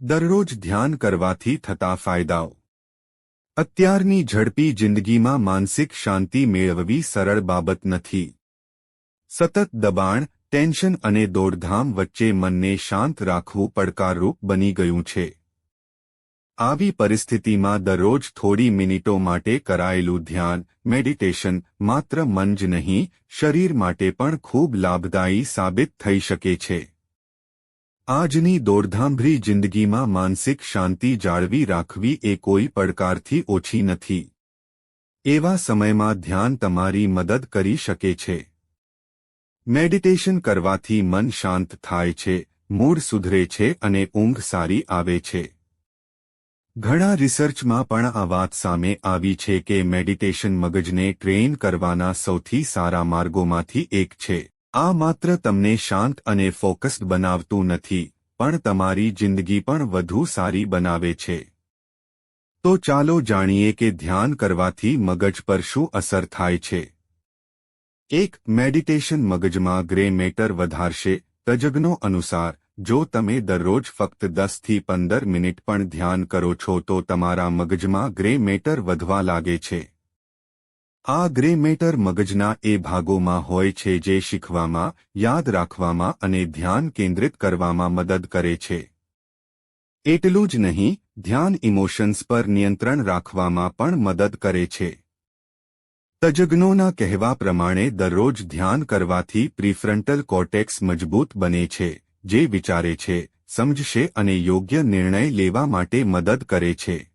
દરરોજ ધ્યાન કરવાથી થતા ફાયદાઓ. અત્યારની ઝડપી જિંદગીમાં માનસિક શાંતિ મેળવવી સરળ બાબત નથી. સતત દબાણ, ટેન્શન અને દોડધામ વચ્ચે મનને શાંત રાખવું પડકારરૂપ બની ગયું છે. આવી પરિસ્થિતિમાં દરરોજ થોડી મિનિટો માટે કરાયેલું ધ્યાન, મેડિટેશન માત્ર મન જ નહીં, શરીર માટે પણ ખૂબ લાભદાયી સાબિત થઈ શકે છે. આજની દોડધામભરી જિંદગીમાં માનસિક શાંતિ જાળવી રાખવી એ કોઈ પડકારથી ઓછી નથી. એવા સમયમાં ધ્યાન તમારી મદદ કરી શકે છે. મેડિટેશન કરવાથી મન શાંત થાય છે, મૂડ સુધરે છે અને ઊંઘ સારી આવે છે. ઘણા રિસર્ચમાં પણ આ વાત સામે આવી છે કે મેડિટેશન મગજને ટ્રેન કરવાના સૌથી સારા માર્ગોમાંથી એક છે. આ માત્ર તમને શાંત અને ફોકસ્ડ બનાવતું નથી, પણ તમારી જિંદગી પણ વધુ સારી બનાવે છે. તો ચાલો જાણીએ કે ધ્યાન કરવાથી મગજ પર શું અસર થાય છે. એક, મેડિટેશન મગજમાં ગ્રે મેટર વધારશે. તજજ્ઞો અનુસાર, જો તમે દરરોજ ફક્ત દસથી પંદર મિનિટ પણ ધ્યાન કરો છો તો તમારા મગજમાં ગ્રે મેટર વધવા લાગે છે. આ ગ્રે મેટર મગજના એ ભાગોમાં હોય છે જે શીખવામાં, યાદ રાખવામાં અને ધ્યાન કેન્દ્રિત કરવામાં મદદ કરે છે. એટલું જ નહીં, ધ્યાન ઇમોશન્સ પર નિયંત્રણ રાખવામાં પણ મદદ કરે છે. તજજ્ઞોના કહેવા પ્રમાણે દરરોજ ધ્યાન કરવાથી પ્રીફ્રન્ટલ કોર્ટેક્સ મજબૂત બને છે, જે વિચારે છે, સમજશે અને યોગ્ય નિર્ણય લેવા માટે મદદ કરે છે.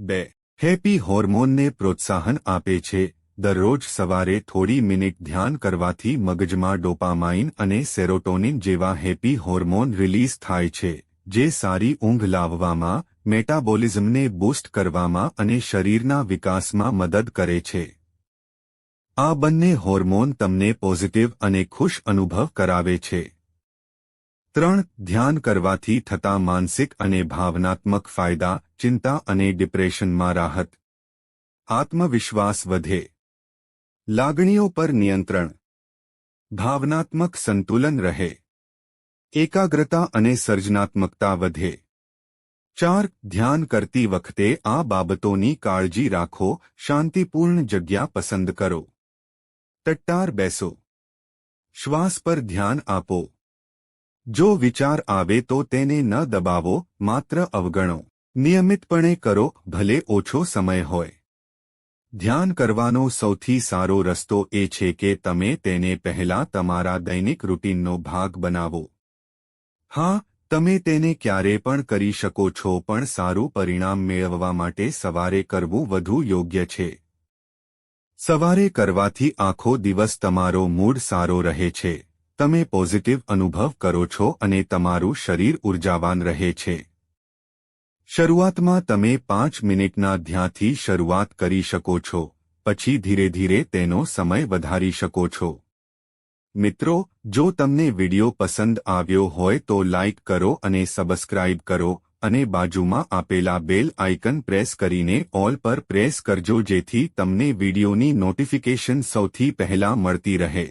બે હેપી હોર્મોનને પ્રોત્સાહન આપે છે. દરરોજ સવારે થોડી મિનિટ ધ્યાન કરવાથી મગજમાં ડોપામાઇન અને સેરોટોનિન જેવા હેપી હોર્મોન રિલીઝ થાય છે, જે સારી ઊંઘ લાવવામાં, મેટાબોલિઝમને બૂસ્ટ કરવામાં અને શરીરના વિકાસમાં મદદ કરે છે. આ બંને હોર્મોન તમને પોઝિટિવ અને ખુશ અનુભવ કરાવે છે. ત્રણ ધ્યાન કરવાથી થતા માનસિક અને ભાવનાત્મક ફાયદા, ચિંતા અને ડિપ્રેશનમાં રાહત. આત્મવિશ્વાસ વધે. લાગણીઓ પર નિયંત્રણ. ભાવનાત્મક સંતુલન રહે. એકાગ્રતા અને સર્જનાત્મકતા વધે. ચાર ધ્યાન કરતી વખતે આ બાબતોની કાળજી રાખો, શાંતિપૂર્ણ જગ્યા પસંદ કરો. ટટ્ટાર બેસો. શ્વાસ પર ધ્યાન આપો. જો વિચાર આવે તો તેને ન દબાવો, માત્ર અવગણો. નિયમિતપણે કરો, ભલે ઓછો સમય હોય. ધ્યાન કરવાનો સૌથી સારો રસ્તો એ છે કે તમે તેને પહેલા તમારા દૈનિક રૂટીનનો ભાગ બનાવો. હા, તમે તેને ક્યારે પણ કરી શકો છો, પણ સારું પરિણામ મેળવવા માટે સવારે કરવું વધુ યોગ્ય છે. સવારે કરવાથી આખો દિવસ તમારો મૂડ સારો રહે છે. તમે પોઝિટિવ અનુભવ કરો છો અને તમારું શરીર ઉર્જાવાન રહે છે. શરૂઆતમાં તમે પાંચ મિનિટના ધ્યાનથી શરૂઆત કરી શકો છો, પછી ધીરે ધીરે તેનો સમય વધારી શકો છો. મિત્રો, જો તમને વિડિયો પસંદ આવ્યો હોય તો લાઇક કરો અને સબસ્ક્રાઇબ કરો, અને બાજુમાં આપેલા બેલ આઇકન પ્રેસ કરીને ઓલ પર પ્રેસ કરજો જેથી તમને વિડિયોની નોટિફિકેશન સૌથી પહેલા મળતી રહે.